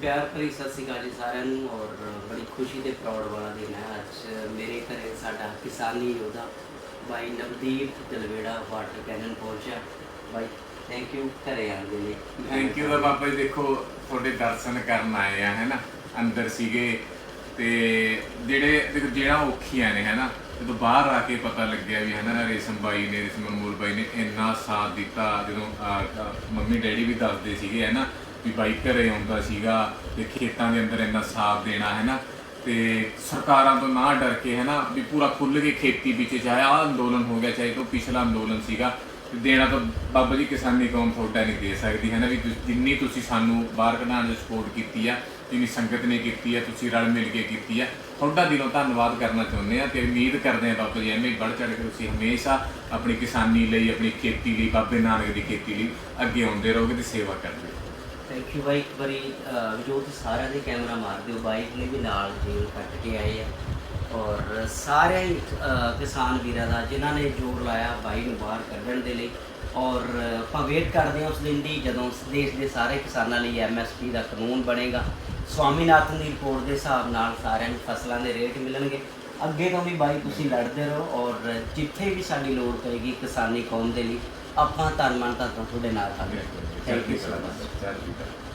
ਪਿਆਰ ਭਰੀ ਸਤਿ ਸ਼੍ਰੀ ਅਕਾਲ ਜੀ ਸਾਰਿਆਂ ਨੂੰ ਔਰ ਬੜੀ ਖੁਸ਼ੀ ਤੇ ਪ੍ਰਾਊਡ ਵਾਲਾ ਦਿਨ ਹੈ। ਅੱਜ ਮੇਰੇ ਘਰੇ ਸਾਡਾ ਕਿਸਾਨੀ ਯੋਧਾ ਬਾਈ ਨਵਦੀਪ ਦਲਵੇੜਾ ਵਾਟਰ ਕੈਨਨ ਪਹੁੰਚਿਆ। ਬਾਈ ਥੈਂਕ ਯੂ ਘਰੇ ਆਉਣ ਦੇ ਲਈ ਥੈਂਕ ਯੂ ਦਾ ਬਾਬਾ ਜੀ, ਦੇਖੋ, ਤੁਹਾਡੇ ਦਰਸ਼ਨ ਕਰਨ ਆਏ ਆ ਹੈਨਾ ਅੰਦਰ ਸੀਗੇ ਤੇ ਜਿਹੜੇ, ਦੇਖੋ, ਜਿਹੜਾ ਔਖੀਆਂ ਨੇ ਹੈਨਾ ਜਦੋਂ ਬਾਹਰ ਆ ਕੇ ਪਤਾ ਲੱਗਿਆ ਵੀ ਹਨਾ ਰੇਸ਼ਮ ਬਾਈ ਨੇ, ਰੇਸ਼ਮ ਅਨਮੋਲ ਬਾਈ ਨੇ ਇੰਨਾ ਸਾਥ ਦਿੱਤਾ, ਜਦੋਂ ਮੰਮੀ ਡੈਡੀ ਵੀ ਦੱਸਦੇ ਸੀਗੇ ਹੈਨਾ ਵੀ ਬਾਈ ਘਰੇ ਆਉਂਦਾ ਸੀਗਾ ਤੇ ਖੇਤਾਂ ਦੇ ਅੰਦਰ ਇੰਨਾ ਸਾਥ ਦੇਣਾ, ਹੈ ਨਾ? ਤੇ ਸਰਕਾਰਾਂ ਤੋਂ ਨਾ ਡਰ ਕੇ, ਹੈ ਨਾ, ਵੀ ਪੂਰਾ ਖੁੱਲ੍ਹ ਕੇ ਖੇਤੀ ਵਿੱਚ ਚਾਹੇ ਆਹ ਅੰਦੋਲਨ ਹੋ ਗਿਆ, ਚਾਹੇ ਤੋਂ ਪਿਛਲਾ ਅੰਦੋਲਨ ਸੀਗਾ, ਤੇ ਦੇਣਾ ਤਾਂ ਬਾਬਾ ਜੀ ਕਿਸਾਨੀ ਕੌਮ ਤੁਹਾਡਾ ਨਹੀਂ ਦੇ ਸਕਦੀ, ਹੈ ਨਾ? ਵੀ ਜਿੰਨੀ ਤੁਸੀਂ ਸਾਨੂੰ ਬਾਹਰ ਕਢਾਉਣ ਦੀ ਸਪੋਰਟ ਕੀਤੀ ਆ, ਜਿੰਨੀ ਸੰਗਤ ਨੇ ਕੀਤੀ ਆ, ਤੁਸੀਂ ਰਲ ਮਿਲ ਕੇ ਕੀਤੀ ਆ, ਤੁਹਾਡਾ ਦਿਲੋਂ ਧੰਨਵਾਦ ਕਰਨਾ ਚਾਹੁੰਦੇ ਆ ਤੇ ਉਮੀਦ ਕਰਦੇ ਆ ਬਾਬਾ ਜੀ ਐਵੇਂ ਵੱਧ ਚੜ੍ਹ ਕੇ ਤੁਸੀਂ ਹਮੇਸ਼ਾ ਆਪਣੀ ਕਿਸਾਨੀ ਲਈ, ਆਪਣੀ ਖੇਤੀ ਲਈ, ਬਾਬੇ ਨਾਨਕ ਦੀ ਖੇਤੀ ਲਈ ਅੱਗੇ ਆਉਂਦੇ ਰਹੋਗੇ ਤੇ ਸੇਵਾ ਕਰਦੇ ਕਿ ਬਾਈ ਇੱਕ ਵਾਰੀ ਜੋ ਤੁਸੀਂ ਸਾਰਿਆਂ ਦੇ ਕੈਮਰਾ ਮਾਰ ਦਿਓ ਬਾਈਕ ਨੇ ਵੀ ਨਾਲ ਜੇਲ ਕੱਟ ਕੇ ਆਏ ਆ। ਔਰ ਸਾਰੇ ਹੀ, ਕਿਸਾਨ ਵੀਰਾਂ ਦਾ ਜਿਨ੍ਹਾਂ ਨੇ ਜੋਰ ਲਾਇਆ ਬਾਈ ਨੂੰ ਬਾਹਰ ਕੱਢਣ ਦੇ ਲਈ। ਔਰ ਆਪਾਂ ਵੇਟ ਕਰਦੇ ਹਾਂ ਉਸ ਦਿਨ ਦੀ ਜਦੋਂ ਦੇਸ਼ ਦੇ ਸਾਰੇ ਕਿਸਾਨਾਂ ਲਈ ਐਮਐਸਪੀ ਦਾ ਕਾਨੂੰਨ ਬਣੇਗਾ। ਸਵਾਮੀਨਾਥਨ ਦੀ ਰਿਪੋਰਟ ਦੇ ਹਿਸਾਬ ਨਾਲ ਸਾਰਿਆਂ ਨੂੰ ਫਸਲਾਂ ਦੇ ਰੇਟ ਮਿਲਣਗੇ। ਅੱਗੇ ਤੋਂ ਵੀ ਬਾਈ ਤੁਸੀਂ ਲੜਦੇ ਰਹੋ ਔਰ ਜਿੱਥੇ ਵੀ ਸਾਡੀ ਲੋੜ ਪਏਗੀ ਕਿਸਾਨੀ ਕੌਮ ਦੇ ਲਈ ਆਪਾਂ ਧਨ ਤੋਂ ਤੁਹਾਡੇ ਨਾਲ ਹਾਂ ਥੈਂਕ ਯੂ ਸੋ ਮਚ।